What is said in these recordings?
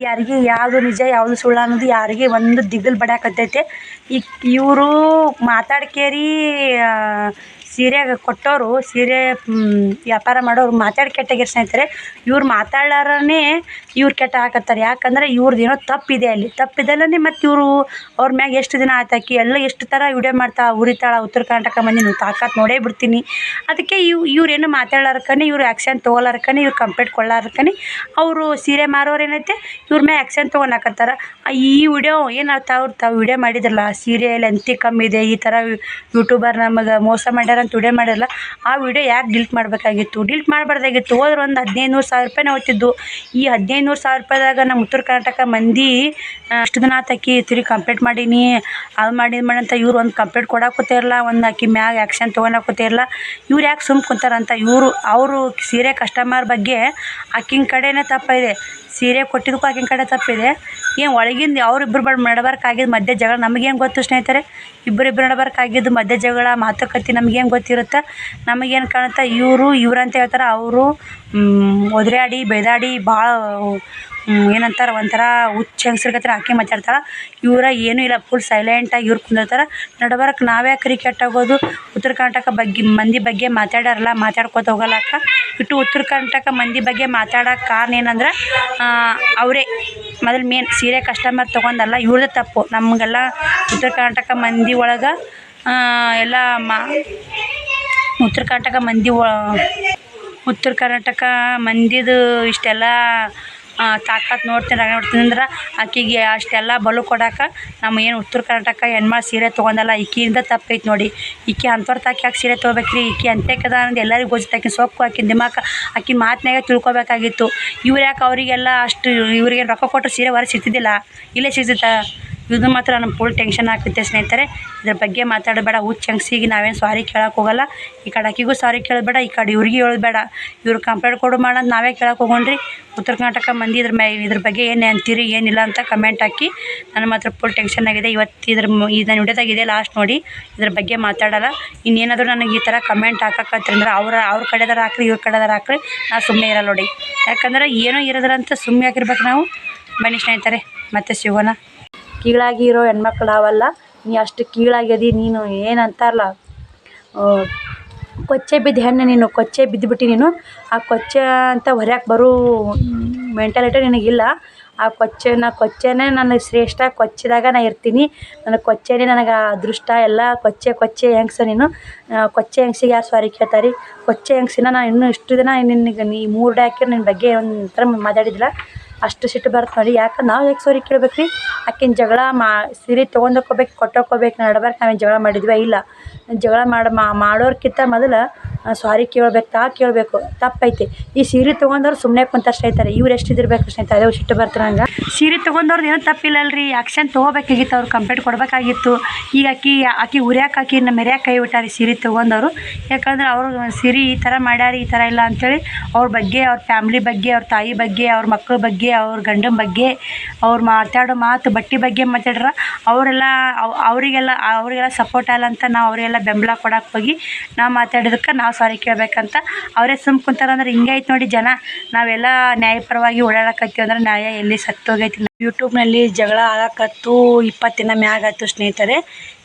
ಯಾರಿಗೆ ಯಾವುದು ನಿಜ ಯಾವುದು ಸುಳ್ಳು ಅನ್ನೋದು ಯಾರಿಗೆ ಒಂದು ದಿಗಿಲು ಬಡಿಯಾಕತ್ತೈತೆ. ಈಗ ಇವರು ಮಾತಾಡ್ಕೇರಿ ಸೀರೆ ಕೊಟ್ಟವರು, ಸೀರೆ ವ್ಯಾಪಾರ ಮಾಡೋರು ಮಾತಾಡಿ ಕೆಟ್ಟಾಗಿ ಸ್ನೇಹಿತರೆ, ಇವ್ರು ಮಾತಾಡ್ಲಾರನೇ ಇವ್ರು ಕೆಟ್ಟ ಹಾಕತ್ತಾರೆ. ಯಾಕಂದ್ರೆ ಇವ್ರದ್ದು ಏನೋ ತಪ್ಪಿದೆ ಅಲ್ಲಿ. ತಪ್ಪಿದಲ್ಲೇ ಮತ್ತು ಇವರು ಅವ್ರ ಮ್ಯಾಗೆ ಎಷ್ಟು ದಿನ ಆಯ್ತು ಆಕಿ, ಎಲ್ಲ ಎಷ್ಟು ಥರ ವಿಡಿಯೋ ಮಾಡ್ತಾ ಉರಿತಾಳ, ಉತ್ತರ ಕರ್ನಾಟಕ ಮಂದಿ ನೀವು ತಾಕತ್ತು ನೋಡೇ ಬಿಡ್ತೀನಿ. ಅದಕ್ಕೆ ಇವ್ ಇವ್ರೇನು ಮಾತಾಡ್ಲಾರ್ಕನೆ, ಇವ್ರು ಆ್ಯಕ್ಷನ್ ತೊಗೊಲಾರಕ್ಕನೆ ಇವ್ರು ಕಂಪ್ಲೇಂಟ್ ಕೊಡ್ಲಾರಕ್ಕನೆ ಅವರು ಸೀರೆ ಮಾರೋರು ಏನೈತೆ, ಇವ್ರ ಮ್ಯಾಗ ಆ್ಯಕ್ಷನ್ ತೊಗೊಳಕತ್ತಾರ ಈ ವಿಡಿಯೋ ಏನು ತಾವು ತಾವು ವಿಡಿಯೋ ಮಾಡಿದ್ರಲ್ಲ, ಸೀರೆ ಎಂತಿ ಕಮ್ಮಿ ಇದೆ, ಈ ಥರ ಯೂಟ್ಯೂಬರ್ ನಮಗೆ ಮೋಸ ಮಾಡ್ಯಾರ ಅಂತ ವಿಡಿಯೋ ಮಾಡಿರಲ್ಲ ಆ ವಿಡಿಯೋ ಯಾಕೆ ಡಿಲ್ಟ್ ಮಾಡಬೇಕಾಗಿತ್ತು? ಡಿಲ್ಟ್ ಮಾಡಬಾರ್ದಾಗಿತ್ತು. ಹೋದ್ರೆ ಒಂದು ಹದಿನೈದು ನೂರು ಸಾವಿರ ರೂಪಾಯಿನೇ ಹೋಗ್ತಿದ್ದು ಈ ಹದಿನೈದು ನೂರು ಸಾವಿರ ರೂಪಾಯಿದಾಗ ನಮ್ಮ ಉತ್ತರ ಕರ್ನಾಟಕ ಮಂದಿ ಅಷ್ಟು ದಿನ ಆತು ಆಕಿ ತಿರುಗಿ ಕಂಪ್ಲೇಂಟ್ ಮಾಡೀನಿ. ಅದು ಮಾಡಿದ ಇದು ಮಾಡಿ ಅಂತ ಇವ್ರು ಒಂದು ಕಂಪ್ಲೇಂಟ್ ಕೊಡಾಕತ್ತಿರಲ್ಲ ಒಂದು ಆಕಿ ಮ್ಯಾಗ ಆ್ಯಕ್ಷನ್ ತೊಗೊಳಕತ್ತಿರಲ್ಲ ಇವ್ರು ಯಾಕೆ ಸುಮ್ಮ ಕುಂತಾರಂತ? ಇವರು, ಅವರು ಸೀರೆ ಕಸ್ಟಮರ್ ಬಗ್ಗೆ ಆಕಿನ ಕಡೆನೇ ತಪ್ಪಿದೆ ಸೀರೆ ಕೊಟ್ಟಿದ್ದಕ್ಕೂ ಆಕಿನ ಕಡೆ ತಪ್ಪಿದೆ. ಏನು ಒಳಗಿಂದ ಅವರಿಬ್ಬರು ನಡಬರ್ಕ್ ಆಗಿದ್ದು ಮಧ್ಯೆ ಜಗಳ ನಮಗೇನು ಗೊತ್ತು ಸ್ನೇಹಿತರೆ? ಇಬ್ಬರಿಬ್ರು ನಡಬರ್ಕ್ ಆಗಿದ್ದು ಮಧ್ಯೆ ಜಗಳ, ಮಾತುಕತೆ ನಮಗೇನು ಗೊತ್ತಿರುತ್ತೆ? ನಮಗೇನು ಕಾಣುತ್ತೆ? ಇವರು, ಇವ್ರಂತ ಹೇಳ್ತಾರೆ. ಅವರು ಒದ್ರಾಡಿ ಬೆದಾಡಿ ಭಾಳ ಏನಂತಾರೆ ಒಂಥರ ಹುಚ್ಚ ಹೆಂಗ್ಸ್ರ ಆಕೆ ಮಾತಾಡ್ತಾಳೆ ಇವರ ಏನೂ ಇಲ್ಲ ಫುಲ್ ಸೈಲೆಂಟಾಗಿ ಇವ್ರು ಕುಂದಿರ್ತಾರೆ. ನಾವ್ಯಾ ಕ್ರಿಕೆಟ್ ಆಗೋದು, ಉತ್ತರ ಕರ್ನಾಟಕ ಬಗ್ಗೆ, ಮಂದಿ ಬಗ್ಗೆ ಮಾತಾಡ್ಯಾರಲ್ಲ ಮಾತಾಡ್ಕೋತ ಹೋಗಲಾಕ ಇಟ್ಟು ಉತ್ತರ ಕರ್ನಾಟಕ ಮಂದಿ ಬಗ್ಗೆ ಮಾತಾಡೋಕೆ ಕಾರಣ ಏನಂದ್ರೆ ಅವರೇ ಮೊದಲು ಮೇನ್ ಸೀರೆ ಕಸ್ಟಮರ್ ತೊಗೊಂಡಲ್ಲ ಇವ್ರದ್ದು ತಪ್ಪು. ನಮಗೆಲ್ಲ ಉತ್ತರ ಕರ್ನಾಟಕ ಮಂದಿ ಒಳಗೆ ಎಲ್ಲ ಮಾ, ಉತ್ತರ ಕರ್ನಾಟಕ ಮಂದಿ ಒ, ಉತ್ತರ ಕರ್ನಾಟಕ ಮಂದಿದು ಇಷ್ಟೆಲ್ಲ ತಾಕತ್ತು ನೋಡ್ತೀನಿ ನೋಡ್ತೀನಿ ಅಂದ್ರೆ ಆಕೆಗೆ ಅಷ್ಟೆಲ್ಲ ಬಲು ಕೊಡಕ್ಕೆ ನಮ್ಮ ಏನು ಉತ್ತರ ಕರ್ನಾಟಕ ಹೆಣ್ಮಕ್ಳು ಸೀರೆ ತೊಗೊಂಡಲ್ಲ, ಈಕಿಯಿಂದ ತಪ್ಪೈತೆ ನೋಡಿ. ಈಕಿ ಅಂಥವ್ರು ತಾಕಿ ಯಾಕೆ ಸೀರೆ ತೊಗೋಬೇಕ್ರಿ? ಇಕ್ಕಿ ಅಂತೆ ಕದ ಅಂತ ಎಲ್ಲರಿಗೂ ಗೊತ್ತಿತ್ತು ಆಕಿನ ಸೊಕ್ಕು, ಆಕಿನ ದಿಮಾಕ, ಆಕಿನ ಮಾತಿನಾಗ ತಿಳ್ಕೊಬೇಕಾಗಿತ್ತು. ಇವ್ರು ಯಾಕೆ ಅವರಿಗೆಲ್ಲ ಅಷ್ಟು ಇವ್ರಿಗೆ ರೊಕ್ಕ ಕೊಟ್ಟು ಸೀರೆ ಹೊರ ಸಿಗ್ತಿದ್ದಿಲ್ಲ? ಇಲ್ಲೇ ಸಿಗ್ತಿತ್ತ? ಇದು ಮಾತ್ರ ನಮ್ಮ ಫುಲ್ ಟೆನ್ಷನ್ ಆಗ್ತೈತೆ ಸ್ನೇಹಿತರೆ. ಇದ್ರ ಬಗ್ಗೆ ಮಾತಾಡಬೇಡ. ಹುಚ್ಚಂಗ್ಸಿಗೆ ನಾವೇನು ಸಾರಿ ಕೇಳೋಕೆ ಹೋಗಲ್ಲ. ಈ ಕಡೆ ಆಕಿಗೂ ಸಾರಿ ಕೇಳೋದು ಬೇಡ ಈ ಕಡೆ ಇವ್ರಿಗೆ ಹೇಳೋದು ಬೇಡ ಇವ್ರು ಕಂಪ್ಲೇಂಟ್ ಕೊಡು ಮಾಡೋದು ನಾವೇ ಕೇಳೋಕೆ ಹೋಗೋಣ್ರಿ. ಉತ್ತರ ಕರ್ನಾಟಕ ಮಂದಿ ಇದ್ರ ಮೇ, ಇದ್ರ ಬಗ್ಗೆ ಏನು ಅಂತೀರಿ, ಏನಿಲ್ಲ ಅಂತ ಕಮೆಂಟ್ ಹಾಕಿ. ನನ್ನ ಮಾತ್ರ ಫುಲ್ ಟೆನ್ಷನ್ ಆಗಿದೆ. ಇವತ್ತು ಇದ್ರ ಇದು ವಿಡಿಯೋದಾಗ ಇದೆ ಲಾಸ್ಟ್ ನೋಡಿ. ಇದ್ರ ಬಗ್ಗೆ ಮಾತಾಡಲ್ಲ. ಇನ್ನೇನಾದರೂ ನನಗೆ ಈ ಥರ ಕಮೆಂಟ್ ಹಾಕಕತ್ತಂದ್ರೆ ಅವ್ರ ಅವ್ರ ಕಡೆದಾರ ಹಾಕ್ರಿ, ಇವ್ರ ಕಡೆದಾರ ಹಾಕ್ರಿ. ನಾ ಸುಮ್ಮನೆ ಇರಲ್ಲ ನೋಡಿ. ಯಾಕಂದ್ರೆ ಏನೋ ಇರೋದ್ರಂತ ಸುಮ್ಮನೆ ಆಗಿರ್ಬೇಕು ನಾವು. ಬನ್ನಿ ಸ್ನೇಹಿತರೆ, ಮತ್ತೆ ಸಿಗೋಣ. ಕೀಳಾಗಿ ಇರೋ ಹೆಣ್ಮಕ್ಳು ಅವಲ್ಲ, ನೀ ಅಷ್ಟು ಕೀಳಾಗ್ಯದಿ, ನೀನು ಏನು ಅಂತಾರಲ್ಲ ಕೊಚ್ಚೆ ಬಿದ್ದ ಹೆಣ್ಣು ನೀನು, ಕೊಚ್ಚೆ ಬಿದ್ದುಬಿಟ್ಟು ನೀನು, ಆ ಕೊಚ್ಚೆ ಅಂತ ಹೊರ್ಯಾಕೆ ಬರೋ ಮೆಂಟಾಲಿಟಿ ನಿನಗಿಲ್ಲ. ಆ ಕೊಚ್ಚೆನ, ಕೊಚ್ಚೆನೇ ನನಗೆ ಶ್ರೇಷ್ಠ, ಕೊಚ್ಚಿದಾಗ ನಾ ಇರ್ತೀನಿ. ನನಗೆ ಕೊಚ್ಚೆನೇ ನನಗೆ ಅದೃಷ್ಟ, ಎಲ್ಲ ಕೊಚ್ಚೆ ಕೊಚ್ಚೆ ಹೆಂಗ್ಸ ನೀನು. ಕೊಚ್ಚೆ ಹೆಂಗ್ಸಿಗೆ ಯಾರು ಸಾರಿ ಕೇಳ್ತಾರೆ? ಕೊಚ್ಚೆ ಹೆಂಗ್ಸಿನ ನಾನು ಇನ್ನೂ ಇಷ್ಟು ದಿನ ನಿನಗೆ ನೀ ಮೂರು ಡೇ ನಿನ್ನ ಬಗ್ಗೆ ಒಂಥರ ಮಾತಾಡಿದ್ದಿಲ್ಲ. ಅಷ್ಟು ಸಿಟ್ಟು ಬರುತ್ತೆ ನೋಡಿ. ಯಾಕೆ ನಾವು ಯಾಕೆ ಸಾರಿ ಕೇಳ್ಬೇಕು ರೀ ಆಕಿನ ಜಗಳ ಮಾ, ಸೀರೆ ತೊಗೊಂಡೋಕೋಬೇಕು ಕೊಟ್ಟೋಕೋಬೇಕು ನಡ್ಬಾರ್ದು ನಾವೇನು ಜಗಳ ಮಾಡಿದ್ವಿ ಇಲ್ಲ. ಜಗಳ ಮಾಡಿ ಮಾಡೋರ್ಕಿಂತ ಮೊದಲು ಸಾರಿ ಕೇಳ್ಬೇಕು, ತಾ ಕೇಳಬೇಕು. ತಪ್ಪೈತಿ. ಈ ಸೀರೆ ತೊಗೊಂಡವ್ರು ಸುಮ್ಮನೆ ಕುಂತಾರೆ ಸ್ನೇಹಿತರೆ. ಇವ್ರು ಎಷ್ಟು ಇದಿರ್ಬೇಕು ಸ್ನೇಹಿತರೆ? ಅದೇ ಸಿಟ್ಟು ಬರ್ತಾರೆ ಹಂಗೆ. ಸೀರೆ ತೊಗೊಂಡವ್ರದ್ದು ಏನೂ ತಪ್ಪಿಲ್ಲಲ್ರಿ. ಆ್ಯಕ್ಷನ್ ತೊಗೋಬೇಕಾಗಿತ್ತು, ಅವ್ರು ಕಂಪ್ಲೇಂಟ್ ಕೊಡಬೇಕಾಗಿತ್ತು. ಈಗ ಆಕಿ ಆಕಿ ಉರ್ಯಾಕೆ ಹಾಕಿ ನಮ್ಮ ಮೆರ್ಯಾಕೆ ಕೈ ಬಿಟ್ಟಾರೆ ಸೀರೆ ತೊಗೊಂಡವರು. ಯಾಕಂದ್ರೆ ಅವರು ಸೀರೆ ಈ ಥರ ಮಾಡ್ಯಾರ, ಈ ಥರ ಇಲ್ಲ ಅಂಥೇಳಿ ಅವ್ರ ಬಗ್ಗೆ, ಅವ್ರ ಫ್ಯಾಮ್ಲಿ ಬಗ್ಗೆ, ಅವ್ರ ತಾಯಿ ಬಗ್ಗೆ, ಅವ್ರ ಮಕ್ಳ ಬಗ್ಗೆ ಅವ್ರ ಗಂಡನ ಬಗ್ಗೆ, ಅವ್ರು ಮಾತಾಡೋ ಮಾತು ಬಟ್ಟೆ ಬಗ್ಗೆ ಮಾತಾಡ್ರ, ಅವರೆಲ್ಲ ಅವರಿಗೆಲ್ಲ ಅವರಿಗೆಲ್ಲ ಸಪೋರ್ಟ್ ಅಲ್ಲ ಅಂತ ನಾವು ಅವರಿಗೆಲ್ಲ ಬೆಂಬಲ ಕೊಡಕ್ಕೆ ಹೋಗಿ ನಾವು ಮಾತಾಡಿದಕ್ಕೆ ನಾವು ಸಾರಿ ಕೇಳಬೇಕಂತ ಅವರೇ ಸುಮ್ ಕುಂತಾರೆ ಅಂದ್ರೆ ಹಿಂಗೆ ಐತೆ ನೋಡಿ ಜನ. ನಾವೆಲ್ಲ ನ್ಯಾಯಪರವಾಗಿ ಓಡಾಡಕತ್ತೀವಿ ಅಂದ್ರೆ ನ್ಯಾಯ ಎಲ್ಲಿ ಸತ್ತೋಗೈತಿ. ಯೂಟ್ಯೂಬ್ನಲ್ಲಿ ಜಗಳ ಆಗಕತ್ತು ಇಪ್ಪತ್ತು ದಿನ ಮ್ಯಾಗ ಆಯ್ತು ಸ್ನೇಹಿತರೆ.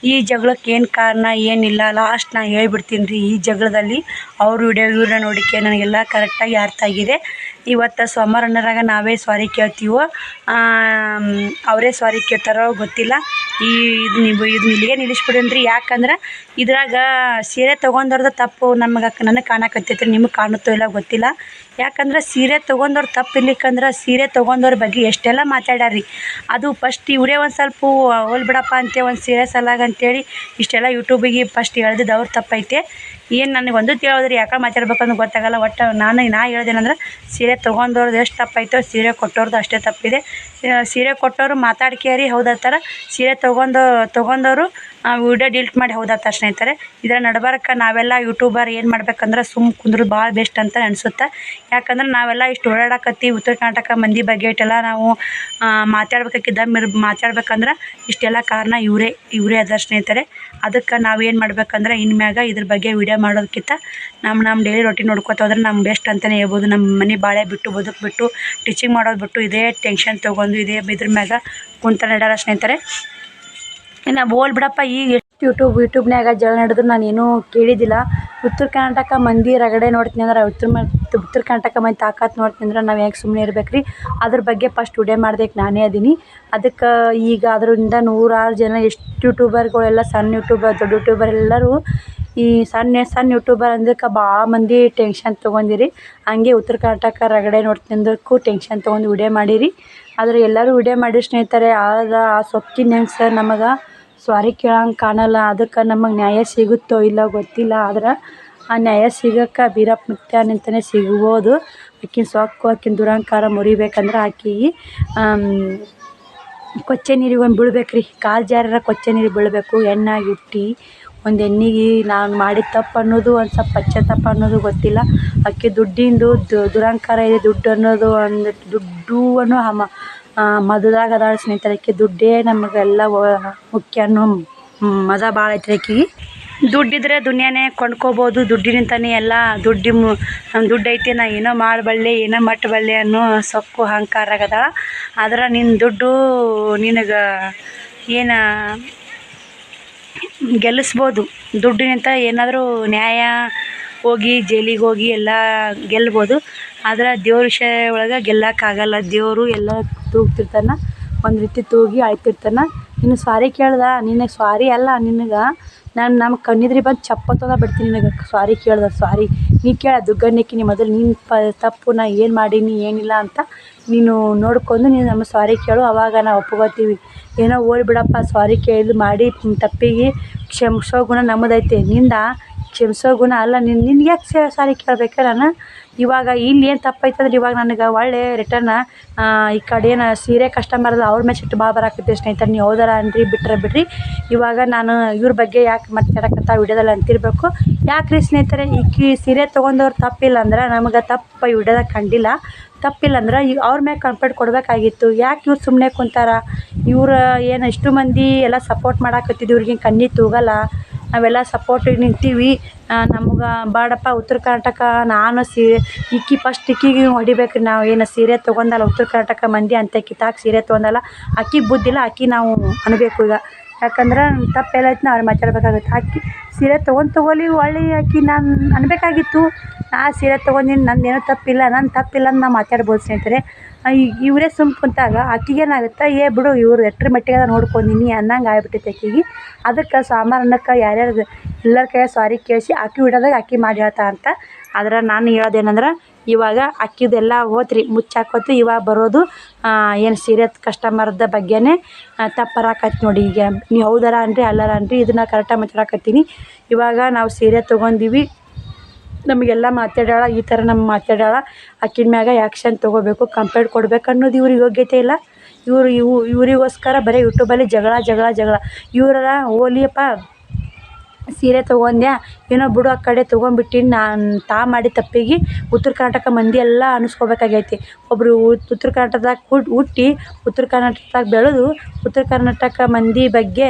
ಈ ಜಗಳಕ್ಕೆ ಏನು ಕಾರಣ ಏನಿಲ್ಲ ಲಾಸ್ಟ್ ನಾ ಹೇಳ್ಬಿಡ್ತೀನಿ ರೀ, ಈ ಜಗಳದಲ್ಲಿ ಅವ್ರ ವಿಡಿಯೋ ಇವ್ರನ್ನ ನೋಡಿಕೆ ನನಗೆಲ್ಲ ಕರೆಕ್ಟಾಗಿ ಅರ್ಥ ಆಗಿದೆ. ಇವತ್ತು ಸೋಮವಾರನರಾಗ ನಾವೇ ಸ್ವಾರಿ ಕೇಳ್ತೀವೋ ಅವರೇ ಸ್ವಾರಿ ಕೇಳ್ತಾರೋ ಗೊತ್ತಿಲ್ಲ. ಈ, ಇದು ನೀವು, ಇದು ಇಲ್ಲಿಗೆ ನಿಲ್ಲಿಸ್ಬಿಡೋಣ ಅಂದ್ರಿ. ಯಾಕಂದ್ರೆ ಇದ್ರಾಗ ಸೀರೆ ತೊಗೊಂಡವ್ರದ ತಪ್ಪು ನಮಗೆ ನನಗೆ ಕಾಣಕತ್ತೈತೆ ನಿಮಗೆ ಕಾಣುತ್ತೋ ಇಲ್ಲ ಗೊತ್ತಿಲ್ಲ. ಯಾಕಂದ್ರೆ ಸೀರೆ ತೊಗೊಂಡವ್ರು ತಪ್ಪು ಇರ್ಲಿಕ್ಕಂದ್ರೆ ಸೀರೆ ತೊಗೊಂಡವ್ರ ಬಗ್ಗೆ ಎಷ್ಟೆಲ್ಲ ಮಾತಾಡ್ಯಾರಿ ಅದು ಫಸ್ಟ್ ಇವರೇ ಒಂದು ಸ್ವಲ್ಪ ಹೋಲ್ ಬಿಡಪ್ಪ ಅಂತೆ ಒಂದು ಸೀರೆ ಸಲಾಗ ಅಂತೇಳಿ ಇಷ್ಟೆಲ್ಲ ಯೂಟ್ಯೂಬಿಗೆ ಫಸ್ಟ್ ಹೇಳ್ದಿದ್ದು ಅವ್ರ ತಪ್ಪೈತೆ. ಏನು ನನಗೆ ಒಂದು ತಿಳಿಯೋದ್ರಿ ಯಾಕೆ ಮಾತಾಡ್ಬೇಕಂದ್ರೆ ಗೊತ್ತಾಗಲ್ಲ, ಒಟ್ಟು ನಾನು ನಾ ಹೇಳ್ದೇನಂದ್ರೆ ಸೀರೆ ತೊಗೊಂಡವ್ರದ್ದು ಎಷ್ಟು ತಪ್ಪೈತೋ ಸೀರೆ ಕೊಟ್ಟವ್ರದ್ದು ಅಷ್ಟೇ ತಪ್ಪಿದೆ. ಸೀರೆ ಕೊಟ್ಟವರು ಮಾತಾಡ್ಕೇರಿ ಥರ ಸೀರೆ ತೊಗೊಂಡು ತೊಗೊಂಡವರು ವಿಡಿಯೋ ಡಿಲೀಟ್ ಮಾಡಿ ಹೋದಾತ ಸ್ನೇಹಿತರೆ, ಇದರ ನಡಬಾರಕ್ಕೆ, ನಾವೆಲ್ಲ ಯೂಟ್ಯೂಬರ್ ಏನು ಮಾಡ್ಬೇಕಂದ್ರೆ ಸುಮ್ ಕುಂದ್ರು ಭಾಳ ಬೆಸ್ಟ್ ಅಂತ ಅನ್ಸುತ್ತೆ. ಯಾಕಂದ್ರೆ ನಾವೆಲ್ಲ ಇಷ್ಟು ಓಡಾಡಕತ್ತಿ ಉತ್ತರ ಕರ್ನಾಟಕ ಮಂದಿ ಬಗ್ಗೆ ಇಟ್ಟೆಲ್ಲ ನಾವು ಮಾತಾಡ್ಬೇಕಾಗಿದ್ದ, ಮಿರ್, ಮಾತಾಡ್ಬೇಕಂದ್ರೆ ಇಷ್ಟೆಲ್ಲ ಕಾರಣ ಇವರೇ ಇವರೇ ಅದ ಸ್ನೇಹಿತರೆ. ಅದಕ್ಕೆ ನಾವು ಏನು ಮಾಡ್ಬೇಕಂದ್ರೆ ಇನ್ಮ್ಯಾಗ ಇದ್ರ ಬಗ್ಗೆ ವಿಡಿಯೋ ಮಾಡೋದಕ್ಕಿಂತ ನಮ್ಮ ನಮ್ಮ ಡೈಲಿ ರೊಟೀನ್ ನೋಡ್ಕೊತ ಹೋದ್ರೆ ನಮ್ಮ ಬೆಸ್ಟ್ ಅಂತಲೇ ಹೇಳ್ಬೋದು. ನಮ್ಮ ಮನೆ ಬಾಳೆ ಬಿಟ್ಟು, ಬದುಕು ಬಿಟ್ಟು ಟೀಚಿಂಗ್ ಮಾಡೋದು ಬಿಟ್ಟು ಇದೇ ಟೆನ್ಷನ್ ತೊಗೊಂಡು ಇದೇ ಇದ್ರ ಮ್ಯಾಗ ಕುಂತ ನಡ್ಯಾರ ಸ್ನೇಹಿತರೆ. ಇನ್ನು ಬೋಲ್ ಬಿಡಪ್ಪ, ಈಗ ಎಷ್ಟು ಯೂಟ್ಯೂಬ್ ಯೂಟ್ಯೂಬ್ನ್ಯಾಗ ಜಗಳ ನಡೆದ್ರು ನಾನು ಏನು ಕೇಳಿದ್ದಿಲ್ಲ ಉತ್ತರ ಕರ್ನಾಟಕ ಮಂದಿ ರಗಡೆ ನೋಡ್ತೀನಿ ಅಂದ್ರೆ ಉತ್ತರ ಉತ್ತರ ಕರ್ನಾಟಕ ಮಂದಿ ತಾಕತ್ ನೋಡ್ತೀನಿ ಅಂದ್ರೆ ನಾವು ಯಾಕೆ ಸುಮ್ಮನೆ ಇರ್ಬೇಕು ರೀ ಅದ್ರ ಬಗ್ಗೆ ಫಸ್ಟ್ ವಿಡಿಯೋ ಮಾಡ್ದಕ್ಕೆ ನಾನೇ ಅದೀನಿ. ಅದಕ್ಕೆ ಈಗ ಅದರಿಂದ ನೂರಾರು ಜನ ಎಷ್ಟು ಯೂಟ್ಯೂಬರ್ಗಳೆಲ್ಲ ಸಣ್ಣ ಯೂಟ್ಯೂಬರ್ ದೊಡ್ಡ ಯೂಟ್ಯೂಬರ್ ಎಲ್ಲರೂ ಈ ಸಣ್ಣ ಸಣ್ಣ ಯೂಟ್ಯೂಬರ್ ಅಂದಕ್ಕೆ ಭಾಳ ಮಂದಿ ಟೆನ್ಷನ್ ತೊಗೊಂಡಿರಿ. ಹಂಗೆ ಉತ್ತರ ಕರ್ನಾಟಕ ರಗಡೆ ನೋಡ್ತೀನಿ ಟೆನ್ಷನ್ ತೊಗೊಂಡು ವಿಡಿಯೋ ಮಾಡಿರಿ. ಆದರೆ ಎಲ್ಲರೂ ವಿಡಿಯೋ ಮಾಡಿ ಸ್ನೇಹಿತರೆ ಆದ ಆ ಸೊಕ್ಕಿನ ಸರ್ ನಮಗೆ? ಸ್ವಾರಿ ಕೇಳಂಗೆ ಕಾಣಲ್ಲ, ಅದಕ್ಕೆ ನಮಗೆ ನ್ಯಾಯ ಸಿಗುತ್ತೋ ಇಲ್ಲ ಗೊತ್ತಿಲ್ಲ, ಆದ್ರೆ ಆ ನ್ಯಾಯ ಸಿಗಕ್ಕೆ ಬೀರಪ್ಪ ಮುತ್ಯಾನಿಂದನೇ ಸಿಗ್ಬೋದು. ಆಕಿನ ಸೊಕ್ಕು, ಆಕಿನ ದುರಹಂಕಾರ ಮುರಿಬೇಕಂದ್ರೆ ಆಕಿಗೆ ಕೊಚ್ಚೆ ನೀರಿಗೆ ಒಂದು ಬೀಳ್ಬೇಕ್ರಿ. ಕಾಲು ಜಾರರ ಕೊಚ್ಚೆ ನೀರಿಗೆ ಬೀಳಬೇಕು, ಎಣ್ಣಾಗಿ ಇಟ್ಟು, ಒಂದು ಎಣ್ಣೆಗೆ ನಾನು ಮಾಡಿದ ತಪ್ಪು ಅನ್ನೋದು, ಒಂದು ಸ್ವಲ್ಪ ಪಶ್ಚಾತ್ತಾಪ ಅನ್ನೋದು ಗೊತ್ತಿಲ್ಲ. ಆಕೆ ದುಡ್ಡಿಂದು ದುರಹಂಕಾರ ಇದೆ, ದುಡ್ಡು ಅನ್ನೋದು ಒಂದು ದುಡ್ಡು ಅನ್ನೋ ಹಮ ಮದದಾಗ ಅದಾಳ ಸ್ನೇಹಿತರೆ, ಆಕೆ ದುಡ್ಡೇ ನಮಗೆಲ್ಲ ಮುಖ್ಯ ಅನ್ನೋ ಮದ ಭಾಳ ಐತ್ರಿ ಆಕಿಗೆ ದುಡ್ಡಿದ್ರೆ ದುನಿಯಾನೇ ಕೊಂಡ್ಕೋಬೋದು, ದುಡ್ಡಿನಿಂದನೇ ಎಲ್ಲ ದುಡ್ಡಿ ಮು ದುಡ್ಡು ಐತಿ, ನಾ ಏನೋ ಮಾಡಬಲ್ಲೆ, ಏನೋ ಮಟ್ಟಬಲ್ಲೆ ಅನ್ನೋ ಸೊಕ್ಕು ಅಹಂಕಾರ ಆಗದ ಆದ್ರೆ ನಿನ್ನ ದುಡ್ಡು ನಿನಗೆ ಏನು ಗೆಲ್ಲಿಸ್ಬೋದು ದುಡ್ಡಿನಿಂದ ಏನಾದರೂ ನ್ಯಾಯ ಹೋಗಿ, ಜೈಲಿಗೆ ಹೋಗಿ ಎಲ್ಲ ಗೆಲ್ಬೋದು. ಆದ್ರೆ ದೇವ್ರ ವಿಷಯ ಒಳಗೆ ಗೆಲ್ಲಕ್ಕಾಗಲ್ಲ. ದೇವರು ಎಲ್ಲ ತೂಗ್ತಿರ್ತಾನೆ, ಒಂದು ರೀತಿ ತೂಗಿ ಅಳ್ತಿರ್ತಾನೆ ನೀನು ಸ್ವಾರಿ ಕೇಳ್ದೆ? ನಿನಗೆ ಸ್ವಾರಿ ಅಲ್ಲ ನಿನಗೆ. ನಾನು ನಮ್ಮ ಕಣ್ಣಿದ್ರಿ ಬಂದು ಚಪ್ಪತ್ತದ ಬಿಡ್ತೀನಿ ನಿನಗೆ. ಸ್ವಾರಿ ಕೇಳ್ದೆ, ಸ್ವಾರಿ. ನೀ ಕೇಳ, ದುಗ್ಗಣ್ಣಕ್ಕಿ, ನೀ ಮೊದಲು ನಿನ್ನ ಪ, ತಪ್ಪು, ನಾ ಏನು ಮಾಡೀನಿ ಏನಿಲ್ಲ ಅಂತ ನೀನು ನೋಡ್ಕೊಂಡು ನೀನು ನಮ್ಮ ಸ್ವಾರಿ ಕೇಳು. ಅವಾಗ ನಾವು ಒಪ್ಕೋತೀವಿ. ಏನೋ ಓಡಿಬಿಡಪ್ಪ ಬಿಡಪ್ಪ, ಸ್ವಾರಿ ಕೇಳಿದ್ದು ಮಾಡಿ ತಪ್ಪಿಗೆ ಕ್ಷಮಿಸೋ ಗುಣ ನಮ್ಮದೈತೆ. ನಿಂದ ಕ್ಷಮಿಸೋ ಗುಣ ಅಲ್ಲ. ನಿನ್ನ ನಿನ್ಗೆ ಯಾಕೆ ಸಾರಿ ಕೇಳ್ಬೇಕಾರೆ ನಾನು? ಇವಾಗ ಇಲ್ಲಿ ಏನು ತಪ್ಪಾಯ್ತಂದ್ರೆ ಇವಾಗ ನನಗೆ ಒಳ್ಳೆ ರಿಟರ್ನ ಈ ಕಡೆ ಏನು ಸೀರೆ ಕಸ್ಟಮರ್ ಅವ್ರ ಮೇಲೆ ಸಿಟ್ಟು ಭಾಳ ಬರಾಕತ್ತೈತೆ ಸ್ನೇಹಿತರೆ, ನೀವು ಹೌದಾರ ಅನ್ರಿ ಬಿಟ್ರೆ ಬಿಡ್ರಿ. ಇವಾಗ ನಾನು ಇವ್ರ ಬಗ್ಗೆ ಯಾಕೆ ಮಾತಾಡಕತ್ತ ವಿಡಿಯೋದಲ್ಲಿ ಅಂತಿರಬೇಕು. ಯಾಕೆ ರೀ ಸ್ನೇಹಿತರೆ ಈಕಿ ಸೀರೆ ತೊಗೊಂಡವ್ರು ತಪ್ಪಿಲ್ಲ ಅಂದ್ರೆ ನಮಗೆ ತಪ್ಪು ಈ ವಿಡಿಯೋದಾಗ ಕಂಡಿಲ್ಲ. ತಪ್ಪಿಲ್ಲ ಅಂದ್ರೆ ಅವ್ರ ಮ್ಯಾಗ ಕಂಪ್ಲೇಂಟ್ ಕೊಡಬೇಕಾಗಿತ್ತು. ಯಾಕೆ ಇವ್ರು ಸುಮ್ಮನೆ ಕುಂತಾರ? ಇವ್ರು ಏನು ಎಷ್ಟು ಮಂದಿ ಎಲ್ಲ ಸಪೋರ್ಟ್ ಮಾಡಾಕತ್ತಿದ್ದು ಇವ್ರಿಗೆ ಕಣ್ಣಿ ತೂಗಲ್ಲ. ನಾವೆಲ್ಲ ಸಪೋರ್ಟಿಗೆ ನಿಂತೀವಿ. ನಮ್ಗೆ ಬೇಡಪ್ಪ ಉತ್ತರ ಕರ್ನಾಟಕ, ನಾನು ಸೀರೆ ಇಕ್ಕಿ ಫಸ್ಟ್ ಇಕ್ಕಿಗೆ ಹೊಡಿಬೇಕು ನಾವು. ಏನು ಸೀರೆ ತೊಗೊಂಡಲ್ಲ, ಉತ್ತರ ಕರ್ನಾಟಕ ಮಂದಿ ಅಂತ ಕಿತ್ತಾಕಿ ಸೀರೆ ತೊಗೊಂಡಲ್ಲ. ಆಕಿಗೆ ಬುದ್ಧಿಲ್ಲ, ಅಕ್ಕಿ ನಾವು ಅನ್ಬೇಕು ಈಗ. ಯಾಕಂದ್ರೆ ತಪ್ಪು ಎಲ್ಲೈತೆ ನಾ ಅವ್ರು ಮಾತಾಡ್ಬೇಕಾಗುತ್ತೆ. ಅಕ್ಕಿ ಸೀರೆ ತೊಗೊಂಡು ತೊಗೊಲಿ, ಒಳ್ಳೆ ಆಕಿ ನಾನು ಅನ್ಬೇಕಾಗಿತ್ತು. ನಾ ಸೀರೆ ತೊಗೊಂಡಿನಿ ನಂದೇನೂ ತಪ್ಪಿಲ್ಲ ನನ್ನ ತಪ್ಪಿಲ್ಲ ಅಂತ ನಾ ಮಾತಾಡ್ಬೋದು ಸ್ನೇಹಿತರೆ. ಇವರೇ ಸುಮ್ಮ ಕುಂತಾಗ ಆಕಿಗೇನಾಗುತ್ತೆ ಏ ಬಿಡು ಇವ್ರು ಎಟ್ರ ಮಟ್ಟಿಗೆ ನೋಡ್ಕೊಂಡೀನಿ ಅನ್ನಂಗೆ ಆಗ್ಬಿಟ್ಟೈತೆ ಆಕಿಗೆ. ಅದಕ್ಕೆ ಸಾಮಾನ್ಯಕ್ಕೆ ಯಾರ್ಯಾರು ಎಲ್ಲರ ಕೈಯಾಗ ಸಾರಿ ಕೇಳಿಸಿ ಆಕಿ ಬಿಡೋದಾಗ ಆಕಿ ಮಾಡಿ ಹೇಳ್ತಾ ಅಂತ. ಆದ್ರೆ ನಾನು ಹೇಳೋದೇನಂದ್ರೆ, ಇವಾಗ ಅಕ್ಕಿದೆಲ್ಲ ಹೋತ್ರಿ, ಮುಚ್ಚಾಕೋತು ಇವಾಗ ಬರೋದು ಏನು ಸೀರೆ ಕಸ್ಟಮರ್ದ ಬಗ್ಗೆನೇ ತಪ್ಪು ಬರಾಕತ್ತೆ ನೋಡಿ ಈಗ. ನೀವು ಹೌದಾರ ಅನ್ರಿ, ಅಲ್ಲಾರ ಅನ್ರಿ, ಇದನ್ನ ಕರೆಕ್ಟಾಗಿ ಮಾತಾಡಕತ್ತೀನಿ. ಇವಾಗ ನಾವು ಸೀರೆ ತೊಗೊಂಡೀವಿ ನಮಗೆಲ್ಲ ಮಾತಾಡ್ಯಾಳ ಈ ಥರ ನಮ್ಮ ಮಾತಾಡ್ಯಾಳ ಆಕಿನ ಮ್ಯಾಗ ಆ್ಯಕ್ಷನ್ ತೊಗೋಬೇಕು ಕಂಪ್ಲೇಂಟ್ ಕೊಡ್ಬೇಕು ಅನ್ನೋದು ಇವ್ರಿಗೆ ಯೋಗ್ಯತೆ ಇಲ್ಲ. ಇವರು ಇವು, ಇವರಿಗೋಸ್ಕರ ಬರೀ ಯೂಟ್ಯೂಬಲ್ಲಿ ಜಗಳ ಜಗಳ ಜಗಳ. ಇವರೆಲ್ಲ ಓಲಿಯಪ್ಪ, ಸೀರೆ ತೊಗೊಂಡ್ಯಾ, ಏನೋ ಬಿಡು ಆ ಕಡೆ ತೊಗೊಂಡ್ಬಿಟ್ಟಿನಿ, ನಾನು ತಾ ಮಾಡಿ ತಪ್ಪಿಗೆ ಉತ್ತರ ಕರ್ನಾಟಕ ಮಂದಿ ಎಲ್ಲ ಅನಿಸ್ಕೋಬೇಕಾಗೈತಿ. ಒಬ್ಬರು ಉತ್ತರ ಕರ್ನಾಟಕದಾಗ ಹುಟ್ ಹುಟ್ಟಿ ಉತ್ತರ ಕರ್ನಾಟಕದಾಗ ಬೆಳೆದು ಉತ್ತರ ಕರ್ನಾಟಕ ಮಂದಿ ಬಗ್ಗೆ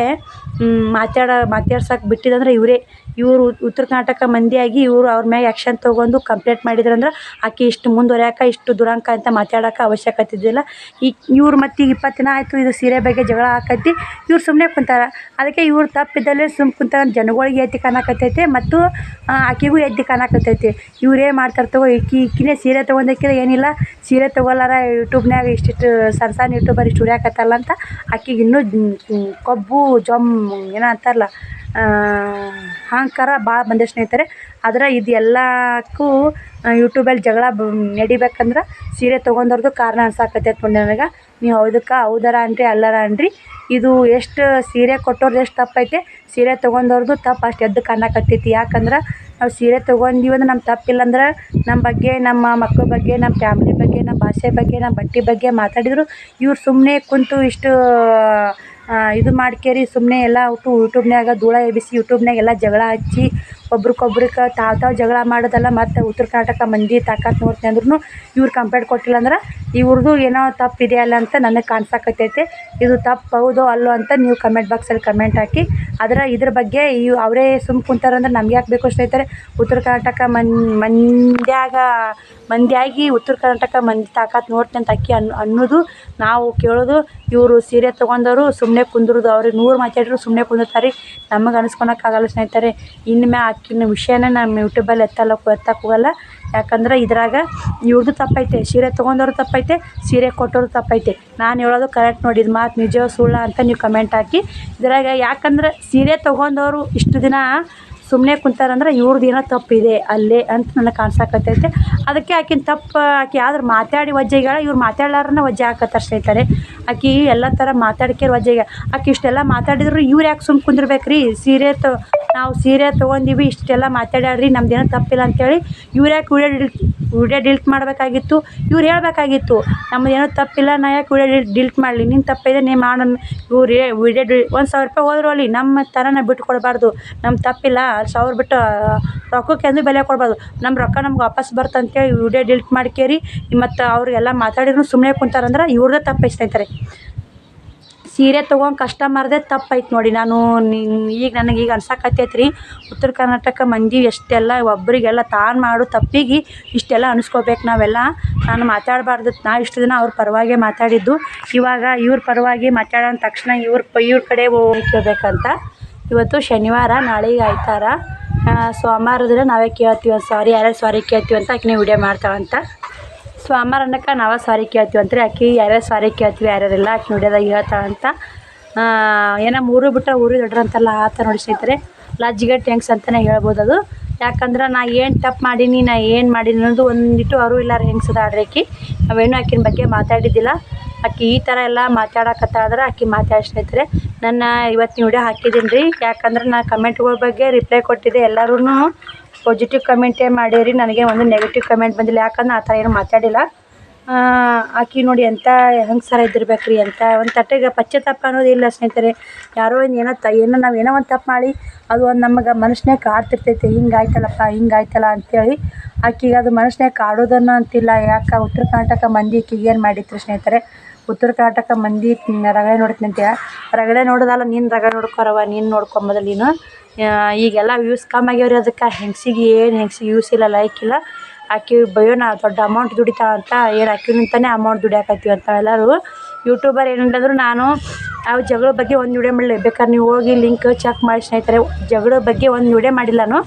ಮಾತಾಡೋ ಮಾತಾಡ್ಸಕ್ಕೆ ಬಿಟ್ಟಿದಂದ್ರೆ ಇವರೇ. ಇವರು ಉತ್ತರ ಕರ್ನಾಟಕ ಮಂದಿಯಾಗಿ ಇವರು ಅವ್ರ ಮ್ಯಾಗ ಆ್ಯಕ್ಷನ್ ತೊಗೊಂಡು ಕಂಪ್ಲೇಂಟ್ ಮಾಡಿದ್ರಂದ್ರೆ ಆಕೆ ಇಷ್ಟು ಮುಂದುವರ್ಯಾಕೆ, ಇಷ್ಟು ದುರಂಕ ಅಂತ ಮಾತಾಡೋಕೆ ಅವಶ್ಯಕತೆ ಇದ್ದಿಲ್ಲ ಈಗ ಇವ್ರು ಮತ್ತು ಈಗ ಇಪ್ಪತ್ತು ದಿನ ಆಯಿತು ಇದು ಸೀರೆ ಬಗ್ಗೆ ಜಗಳ ಆಕತಿ. ಇವ್ರು ಸುಮ್ಮನೆ ಕುಂತಾರ. ಅದಕ್ಕೆ ಇವ್ರು ತಪ್ಪಿದ್ದಲ್ಲೇ ಸುಮ್ಮ ಕುಂತಾರ. ಜನಗಳಿಗೆ ಎದ್ದು ಕಾಣಕತ್ತೈತೆ ಮತ್ತು ಆಕೆಗೂ ಎದ್ದು ಕಾಣಕತ್ತೈತಿ. ಇವ್ರೇ ಮಾಡ್ತಾರೆ ತಗೋ, ಈಕಿ, ಈಕಿನೇ ಸೀರೆ ತೊಗೊಂಡಕ್ಕಿರ ಏನಿಲ್ಲ. ಸೀರೆ ತೊಗೊಳ್ಳಾರ ಯೂಟ್ಯೂಬ್ನ್ಯಾಗ ಇಷ್ಟಿಷ್ಟು ಸಣ್ಣ ಸಣ್ಣ ಯೂಟ್ಯೂಬರ್ ಇಷ್ಟು ಅಂತ ಆಕೆಗೆ ಇನ್ನೂ ಕೊಬ್ಬು, ಜೊಮ್ ಏನೋ ಅಂತಾರಲ್ಲ ಅಹಂಕಾರ ಭಾಳ ಬಂದಿದೆ ಸ್ನೇಹಿತರೆ. ಆದ್ರೆ ಇದು ಎಲ್ಲಕ್ಕೂ ಯೂಟ್ಯೂಬಲ್ಲಿ ಜಗಳ ನಡಿಬೇಕಂದ್ರೆ ಸೀರೆ ತೊಗೊಂಡವ್ರದ್ದು ಕಾರಣ ಅನ್ಸಾಕತ್ತೈತೆ ನೋಡಿ ನನಗೆ. ನೀವು ಹೌದಕ್ಕೆ, ಹೌದಾರ ಅನ್ರಿ, ಅಲ್ಲರ ಅನ್ರಿ. ಇದು ಎಷ್ಟು ಸೀರೆ ಕೊಟ್ಟವ್ರದ್ದು ಎಷ್ಟು ತಪ್ಪೈತೆ. ಸೀರೆ ತೊಗೊಂಡವ್ರದ್ದು ತಪ್ಪು ಅಷ್ಟು ಎದ್ದು ಕಾಣಕತ್ತೈತಿ. ಯಾಕಂದ್ರೆ ನಾವು ಸೀರೆ ತೊಗೊಂಡೀವಿ ಅಂದ್ರೆ ನಮ್ಮ ತಪ್ಪಿಲ್ಲ ಅಂದ್ರೆ ನಮ್ಮ ಬಗ್ಗೆ, ನಮ್ಮ ಮಕ್ಕಳ ಬಗ್ಗೆ ನಮ್ಮ ಫ್ಯಾಮಿಲಿ ಬಗ್ಗೆ ನಮ್ಮ ಭಾಷೆ ಬಗ್ಗೆ ನಮ್ಮ ಬಟ್ಟೆ ಬಗ್ಗೆ ಮಾತಾಡಿದ್ರು ಇವ್ರು ಸುಮ್ಮನೆ ಕುಂತು ಇಷ್ಟು ಇದು ಮಾಡ್ಕೇರಿ ಸುಮ್ಮನೆ ಎಲ್ಲ ಅವತ್ತು ಯೂಟ್ಯೂಬ್ನ್ಯಾಗ ಧೂಳ ಎಬ್ಬಿಸಿ ಯೂಟ್ಯೂಬ್ನ್ಯಾಗ ಎಲ್ಲ ಜಗಳ ಹಚ್ಚಿ ಒಬ್ರಿಗೊಬ್ರಿಗೆ ತಾವು ತಾವು ಜಗಳ ಮಾಡೋದಲ್ಲ, ಮತ್ತು ಉತ್ತರ ಕರ್ನಾಟಕ ಮಂದಿ ತಾಕತ್ತು ನೋಡ್ತೀನಿ ಅಂದ್ರೂ ಇವ್ರು ಕಂಪ್ಲೇಂಟ್ ಕೊಟ್ಟಿಲ್ಲ ಅಂದ್ರೆ ಇವ್ರದ್ದು ಏನೋ ತಪ್ಪು ಇದೆಯಲ್ಲ ಅಂತ ನನಗೆ ಕಾಣ್ಸಾಕತ್ತೈತೆ. ಇದು ತಪ್ಪು ಹೌದೋ ಅಲ್ಲೋ ಅಂತ ನೀವು ಕಮೆಂಟ್ ಬಾಕ್ಸಲ್ಲಿ ಕಮೆಂಟ್ ಹಾಕಿ, ಅದರ ಇದ್ರ ಬಗ್ಗೆ ಇವ್ ಅವರೇ ಸುಮ್ಮ ಕುಂತಾರಂದ್ರೆ ನಮ್ಗೆ ಯಾಕೆ ಬೇಕು ಸ್ನೇಹಿತರೆ? ಉತ್ತರ ಕರ್ನಾಟಕ ಮನ್, ಮಂದ್ಯಾಗ, ಮಂದಿಯಾಗಿ ಉತ್ತರ ಕರ್ನಾಟಕ ಮಂದಿ ತಾಕತ್ತು ನೋಡ್ತೀನಿ ಅಂತ ಅಕ್ಕಿ ಅನ್, ಅನ್ನೋದು, ನಾವು ಕೇಳೋದು, ಇವರು ಸೀರೆ ತೊಗೊಂಡವರು ಸುಮ್ಮನೆ ಕುಂದ್ರೋದು, ಅವ್ರಿಗೆ ನೂರು ಮಾತಾಡಿದ್ರು ಸುಮ್ಮನೆ ಕುಂದಿರ್ತಾರೆ ನಮಗೆ ಅನ್ಸ್ಕೊಳಕ್ಕಾಗಲ್ಲ ಸ್ನೇಹಿತರೆ. ಇನ್ಮೆ ಆಕಿನ ವಿಷಯನ ನಮ್ಮ ಯೂಟ್ಯೂಬಲ್ಲಿ ಎತ್ತಲ್ಲ ಎತ್ತಕ್ಕೆ ಹೋಗಲ್ಲ. ಯಾಕಂದ್ರೆ ಇದ್ರಾಗ ಇವ್ರದ್ದು ತಪ್ಪೈತೆ, ಸೀರೆ ತೊಗೊಂಡವ್ರು ತಪ್ಪೈತೆ, ಸೀರೆ ಕೊಟ್ಟವ್ರು ತಪ್ಪೈತೆ. ನಾನು ಹೇಳೋದು ಕರೆಕ್ಟ್ ನೋಡಿ, ಇದು ಮಾತು ನಿಜ ಸುಳ್ಳ ಅಂತ ನೀವು ಕಮೆಂಟ್ ಹಾಕಿ. ಇದ್ರಾಗ ಯಾಕಂದ್ರೆ ಸೀರೆ ತೊಗೊಂಡವರು ಇಷ್ಟು ದಿನ ಸುಮ್ಮನೆ ಕುಂತಾರಂದ್ರೆ ಇವ್ರದ್ದು ಏನೋ ತಪ್ಪಿದೆ ಅಲ್ಲೇ ಅಂತ ನನಗೆ ಕಾಣಿಸಾಕತ್ತೈತೆ. ಅದಕ್ಕೆ ಆಕಿನ ತಪ್ಪು, ಆಕೆ ಆದ್ರೆ ಮಾತಾಡಿ ವಜ್ಜೆಗಳ ಇವ್ರು ಮಾತಾಡ್ಲಾರನ ವಜ್ಜೆ ಹಾಕತ್ತಾರ ಸ್ನೇಹಿತರೆ. ಆಕಿ ಎಲ್ಲ ಥರ ಮಾತಾಡ್ಕೆ ವಜ್ಜೆಗೆ ಆಕೆ ಇಷ್ಟೆಲ್ಲ ಮಾತಾಡಿದ್ರು ಇವ್ರು ಯಾಕೆ ಸುಮ್ಮ ಕುಂದಿರ್ಬೇಕ್ರಿ? ಸೀರೆ ತೊ ನಾವು ಸೀರೆ ತೊಗೊಂಡೀವಿ, ಇಷ್ಟೆಲ್ಲ ಮಾತಾಡ್ಯಾರ್ರಿ ನಮ್ದೇನೋ ತಪ್ಪಿಲ್ಲ ಅಂತೇಳಿ ಇವ್ರು ಯಾಕೆ ವಿಡಿಯೋ ಡಿಲ್ಟ್ ವಿಡಿಯೋ ಡಿಲ್ಟ್ ಮಾಡಬೇಕಾಗಿತ್ತು? ಇವ್ರು ಹೇಳಬೇಕಾಗಿತ್ತು ನಮ್ಮದೇನೋ ತಪ್ಪಿಲ್ಲ, ನಾ ಯಾಕೆ ವಿಡಿಯೋ ಡಿಲ್, ಡಿಲ್ಟ್ ಮಾಡಲಿ? ನಿನ್ನ ತಪ್ಪಿದೆ, ನೀ ಮಾಡು, ಇವ್ರು ವೀಡಿಯೋ ಡಿ, ಒಂದು ಸಾವಿರ ರೂಪಾಯಿ ಹೋದ್ರು ಅಲ್ಲಿ ನಮ್ಮ ತನನ ಬಿಟ್ಟು ಕೊಡಬಾರ್ದು ನಮ್ಮ ತಪ್ಪಿಲ್ಲ ಸಾವಿರ ಬಿಟ್ಟು ರೊಕ್ಕಕ್ಕೆ ಎಂದೂ ಬೆಲೆ ಕೊಡಬಾರ್ದು ನಮ್ಮ ರೊಕ್ಕ ನಮ್ಗೆ ವಾಪಸ್ ಬರ್ತಂತೇಳಿ ವಿಡಿಯೋ ಡಿಲ್ಟ್ ಮಾಡ್ಕೇರಿ, ಮತ್ತು ಅವ್ರಿಗೆಲ್ಲ ಮಾತಾಡಿದ್ರು ಸುಮ್ಮನೆ ಕುಂತಾರಂದ್ರೆ ಇವ್ರದ್ದೇ ತಪ್ಪು ಸ್ನೇಹಿತರೆ ಸೀರೆ ತೊಗೊಂಡು ಕಸ್ಟಮರ್ದೇ ತಪ್ಪೈತೆ ನೋಡಿ. ನಾನು ಈಗ ನನಗೆ ಈಗ ಅನ್ಸಕತ್ತೈತೆ ರೀ ಉತ್ತರ ಕರ್ನಾಟಕ ಮಂದಿ ಎಷ್ಟೆಲ್ಲ ಒಬ್ಬರಿಗೆಲ್ಲ ತಾನು ಮಾಡೋ ತಪ್ಪಿಗೆ ಇಷ್ಟೆಲ್ಲ ಅನಿಸ್ಕೋಬೇಕು ನಾವೆಲ್ಲ. ನಾನು ಮಾತಾಡಬಾರ್ದು. ನಾ ಇಷ್ಟು ದಿನ ಅವ್ರ ಪರವಾಗಿ ಮಾತಾಡಿದ್ದು. ಇವಾಗ ಇವ್ರ ಪರವಾಗಿ ಮಾತಾಡೋ ತಕ್ಷಣ ಇವ್ರ ಇವ್ರ ಕಡೆ ಕೇಳಬೇಕಂತ. ಇವತ್ತು ಶನಿವಾರ, ನಾಳೆಗೆ ಆಯ್ತಾರ. ಸೋಮವಾರ ದಿನ ನಾವೇ ಕೇಳ್ತೀವಿ. ಸಾರಿ ಯಾರ್ಯಾರು ಸಾರಿ ಕೇಳ್ತೀವಿ ಅಂತ ಆಕಿನೇ ವಿಡಿಯೋ ಮಾಡ್ತಾಳಂತ. ಸೋಮವಾರ ಅನ್ನಕ್ಕೆ ನಾವೇ ಸಾರಿ ಕೇಳ್ತೀವಿ ಅಂತ್ರಿ. ಆಕೆ ಯಾರ್ಯಾರು ಸಾರಿ ಕೇಳ್ತೀವಿ, ಯಾರ್ಯಾರಿಲ್ಲ ಆಕಿ ವಿಡಿಯೋದಾಗ ಹೇಳ್ತಾಳಂತ ಏನೋ ಮೂರು ಬಿಟ್ಟರೆ ಊರು ದೊಡ್ಡ್ರು ಅಂತಲ್ಲ ಆ ಥರ ನೋಡಿ ಸ್ನೇಹಿತರೆ. ಲಜ್ಜಿಗೆ ಟ್ಯಾಂಕ್ಸ್ ಅಂತಲೇ ಹೇಳ್ಬೋದು ಅದು. ಯಾಕಂದ್ರೆ ನಾ ಏನು ತಪ್ಪು ಮಾಡೀನಿ, ನಾ ಏನು ಮಾಡೀನಿ ಅನ್ನೋದು ಒಂದಿಟ್ಟು ಇಲ್ಲ ಇಲ್ಲಾರ ಹೆಂಗ್ಸದಾಳ್ರಿ ಆಕಿ ನಾವೇನು ಆಕಿನ ಬಗ್ಗೆ ಮಾತಾಡಿದ್ದಿಲ್ಲ. ಆಕೆ ಈ ಥರ ಎಲ್ಲ ಮಾತಾಡಕತ್ತಾದ್ರೆ ಆಕೆ ಮಾತಾಡಿ ಸ್ನೇಹಿತರೆ. ನನ್ನ ಇವತ್ತಿನ ವಿಡಿಯೋ ಹಾಕಿದ್ದೀನಿ ರೀ. ಯಾಕಂದ್ರೆ ನಾ ಕಮೆಂಟ್ಗಳ ಬಗ್ಗೆ ರಿಪ್ಲೈ ಕೊಟ್ಟಿದ್ದೆ ಎಲ್ಲರೂ ಪಾಸಿಟಿವ್ ಕಮೆಂಟೇ ಮಾಡೀರಿ, ನನಗೆ ಒಂದು ನೆಗೆಟಿವ್ ಕಮೆಂಟ್ ಬಂದಿಲ್ಲ. ಯಾಕಂದ್ರೆ ಆ ಥರ ಏನು ಮಾತಾಡಿಲ್ಲ. ಆಕಿ ನೋಡಿ ಎಂಥ ಹೆಂಗಸರ ಇದ್ದಿರ್ಬೇಕು ರೀ ಎಂಥ ಒಂದು ತಟ್ಟೆಗೆ ಪಶ್ಚಾತ್ತಾಪ ಅನ್ನೋದು ಇಲ್ಲ ಸ್ನೇಹಿತರೆ. ಯಾರೋ ಒಂದು ಏನೋ ತ ಏನೋ ನಾವು ಏನೋ ಒಂದು ತಪ್ಪು ಮಾಡಿ, ಅದು ಒಂದು ನಮಗೆ ಮನುಷ್ಯನೇ ಕಾಡ್ತಿರ್ತೈತೆ. ಹಿಂಗೆ ಆಯ್ತಲ್ಲಪ್ಪ ಹಿಂಗೆ ಆಯ್ತಲ್ಲ ಅಂತೇಳಿ ಆಕಿಗೆ ಅದು ಮನುಷ್ಯನೇ ಕಾಡೋದನ್ನು ಅಂತಿಲ್ಲ. ಯಾಕೆ? ಉತ್ತರ ಕರ್ನಾಟಕ ಮಂದಿ ಈಕಿಗೆ ಏನು ಮಾಡಿತ್ತು ಸ್ನೇಹಿತರೆ? ಉತ್ತರ ಕರ್ನಾಟಕ ಮಂದಿ ರಗಳೆ ನೋಡ್ತೀನಿ ರಗಡೆ ರಗಳೆ ನೋಡೋದಲ್ಲ, ನೀನು ರಗಳೆ ನೋಡ್ಕೊರವ್ವ, ನೀನು ನೋಡ್ಕೊ ಮೊದಲು ನೀನು. ಈಗೆಲ್ಲ ವ್ಯೂಸ್ ಕಮ್ಮಿ ಆಗ್ಯಾವ್ರಿ ಅದಕ್ಕೆ. ಹೆಂಗ್ಸಿಗೆ ಏನು, ಹೆಂಗ್ಸಿಗೆ ವ್ಯೂಸ್ ಇಲ್ಲ ಲೈಕ್ ಇಲ್ಲ. ಆಕಿ ನಾ ದೊಡ್ಡ ಅಮೌಂಟ್ ದುಡಿತಾ ಅಂತ ಏನು ನಿಂತಾನೆ ಅಮೌಂಟ್ ದುಡಿಯಾಕತ್ತೀವಿ ಅಂತ ಎಲ್ಲರೂ. ಯೂಟ್ಯೂಬರ್ ಏನಿಲ್ಲಂದ್ರು ನಾನು ಆ ಜಗಳ ಬಗ್ಗೆ ಒಂದು ವಿಡಿಯೋ ಮಾಡಲಿ. ಬೇಕಾದ್ರೆ ನೀವು ಹೋಗಿ ಲಿಂಕ್ ಚೆಕ್ ಮಾಡಿ ಸ್ನೇಹಿತರೆ, ಜಗಳ ಬಗ್ಗೆ ಒಂದು ವಿಡಿಯೋ ಮಾಡಿಲ್ಲ ನಾನು.